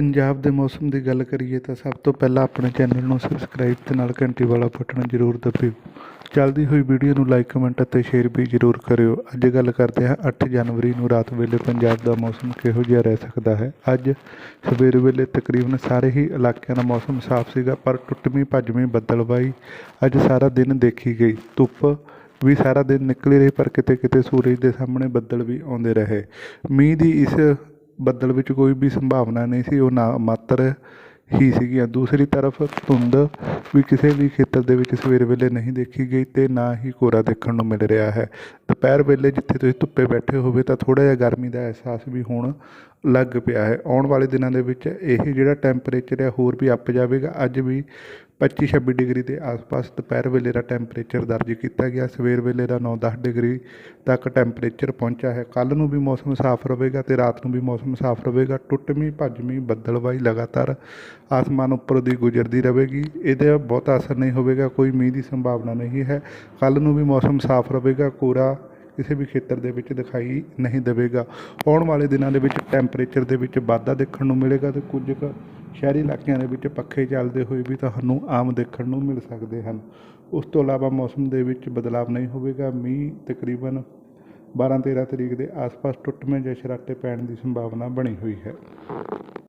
ਪੰਜਾਬ ਦੇ ਮੌਸਮ ਦੀ ਗੱਲ ਕਰੀਏ ਤਾਂ ਸਭ ਤੋਂ ਪਹਿਲਾਂ ਆਪਣੇ ਚੈਨਲ ਨੂੰ ਸਬਸਕ੍ਰਾਈਬ ਤੇ ਨਾਲ ਘੰਟੀ ਵਾਲਾ ਬਟਨ ਜ਼ਰੂਰ ਦਬਾਇਓ ਚੱਲਦੀ ਹੋਈ ਵੀਡੀਓ ਨੂੰ ਲਾਈਕ ਕਮੈਂਟ ਅਤੇ ਸ਼ੇਅਰ ਵੀ ਜ਼ਰੂਰ ਕਰਿਓ। ਅੱਜ ਗੱਲ ਕਰਦੇ ਹਾਂ 8 ਜਨਵਰੀ ਨੂੰ ਰਾਤ ਵੇਲੇ ਪੰਜਾਬ ਦਾ ਮੌਸਮ ਕਿਹੋ ਜਿਹਾ ਰਹਿ ਸਕਦਾ ਹੈ? ਅੱਜ ਸਵੇਰ ਵੇਲੇ ਤਕਰੀਬਨ ਸਾਰੇ ਹੀ ਇਲਾਕਿਆਂ ਦਾ ਮੌਸਮ ਸਾਫ਼ ਸੀਗਾ, ਪਰ ਟੁੱਟਵੀਂ, ਭੱਜਵੀਂ ਬੱਦਲਬਾਈ ਅੱਜ ਸਾਰਾ ਦਿਨ ਦੇਖੀ ਗਈ। ਧੁੱਪ ਵੀ ਸਾਰਾ ਦਿਨ ਨਿਕਲੀ ਰਹੀ, ਪਰ ਕਿਤੇ ਕਿਤੇ ਸੂਰਜ ਦੇ ਸਾਹਮਣੇ ਬੱਦਲ ਵੀ ਆਉਂਦੇ ਰਹੇ। ਮੀਂਹ ਦੀ ਇਸ ਬੱਦਲ ਵਿੱਚ ਕੋਈ ਵੀ ਸੰਭਾਵਨਾ ਨਹੀਂ ਸੀ, ਉਹ ਨਾ ਮਾਤਰ ਹੀ ਸੀਗੀਆਂ। ਦੂਸਰੀ ਤਰਫ ਧੁੰਦ ਵੀ ਕਿਸੇ ਵੀ ਖੇਤਰ ਦੇ ਵਿੱਚ ਸਵੇਰ ਵੇਲੇ ਨਹੀਂ ਦੇਖੀ ਗਈ ਤੇ ਨਾ ਹੀ ਕੋਰਾ ਦੇਖਣ ਨੂੰ ਮਿਲ ਰਿਹਾ ਹੈ। ਦੁਪਹਿਰ ਵੇਲੇ ਜਿੱਥੇ ਤੁਸੀਂ ਧੁੱਪੇ ਬੈਠੇ ਹੋਵੇ ਤਾਂ ਥੋੜਾ ਜਿਹਾ ਗਰਮੀ ਦਾ ਅਹਿਸਾਸ ਵੀ ਹੋਣ ਲੱਗ ਪਿਆ ਹੈ। ਆਉਣ ਵਾਲੇ ਦਿਨਾਂ ਦੇ ਵਿੱਚ ਇਹ ਜਿਹੜਾ ਟੈਂਪਰੇਚਰ ਹੈ, ਹੋਰ ਵੀ ਅੱਪ ਜਾਵੇਗਾ। ਅੱਜ ਵੀ 25 26 ਡਿਗਰੀ ਦੇ ਆਸ-ਪਾਸ ਦੁਪਹਿਰ ਵੇਲੇ ਦਾ ਟੈਂਪਰੇਚਰ ਦਰਜ ਕੀਤਾ ਗਿਆ। ਸਵੇਰ ਵੇਲੇ ਦਾ 9-10 ਡਿਗਰੀ ਤੱਕ ਟੈਂਪਰੇਚਰ ਪਹੁੰਚਿਆ ਹੈ। ਕੱਲ ਨੂੰ ਵੀ ਮੌਸਮ ਸਾਫ਼ ਰਹੇਗਾ ਤੇ ਰਾਤ ਨੂੰ ਵੀ ਮੌਸਮ ਸਾਫ਼ ਰਹੇਗਾ। ਟੁੱਟਵੀਂ, ਭੱਜਵੀਂ ਬੱਦਲਬਾਈ ਲਗਾਤਾਰ ਆਸਮਾਨ ਉੱਪਰ ਦੀ ਗੁਜ਼ਰਦੀ ਰਹੇਗੀ। ਇਹਦੇ ਬਹੁਤਾ ਅਸਰ ਨਹੀਂ ਹੋਵੇਗਾ, ਕੋਈ ਮੀਂਹ ਦੀ ਸੰਭਾਵਨਾ ਨਹੀਂ ਹੈ। ਕੱਲ ਨੂੰ ਵੀ ਮੌਸਮ ਸਾਫ਼ ਰਹੇਗਾ ਕੋਰਾ ਕਿਸੇ ਵੀ ਖੇਤਰ ਦੇ ਵਿੱਚ ਦਿਖਾਈ ਨਹੀਂ ਦੇਵੇਗਾ। ਆਉਣ ਵਾਲੇ ਦਿਨਾਂ ਦੇ ਵਿੱਚ ਟੈਂਪਰੇਚਰ ਦੇ ਵਿੱਚ ਵਾਧਾ ਦੇਖਣ ਨੂੰ ਮਿਲੇਗਾ ਤੇ ਕੁਝ ਕੁ ਸ਼ਹਿਰੀ ਇਲਾਕਿਆਂ ਦੇ ਵਿੱਚ ਪੱਖੇ ਚੱਲਦੇ ਹੋਏ ਵੀ ਤੁਹਾਨੂੰ ਆਮ ਦੇਖਣ ਨੂੰ ਮਿਲ ਸਕਦੇ ਹਨ। ਉਸ ਤੋਂ ਇਲਾਵਾ ਮੌਸਮ ਦੇ ਵਿੱਚ ਬਦਲਾਵ ਨਹੀਂ ਹੋਵੇਗਾ। ਮੀਂਹ ਤਕਰੀਬਨ 12 13 ਤਰੀਕ ਦੇ ਆਸ-ਪਾਸ ਟੁੱਟਵੇਂ ਜਾਂ ਸ਼ਰਾਟੇ ਪੈਣ ਦੀ ਸੰਭਾਵਨਾ ਬਣੀ ਹੋਈ ਹੈ।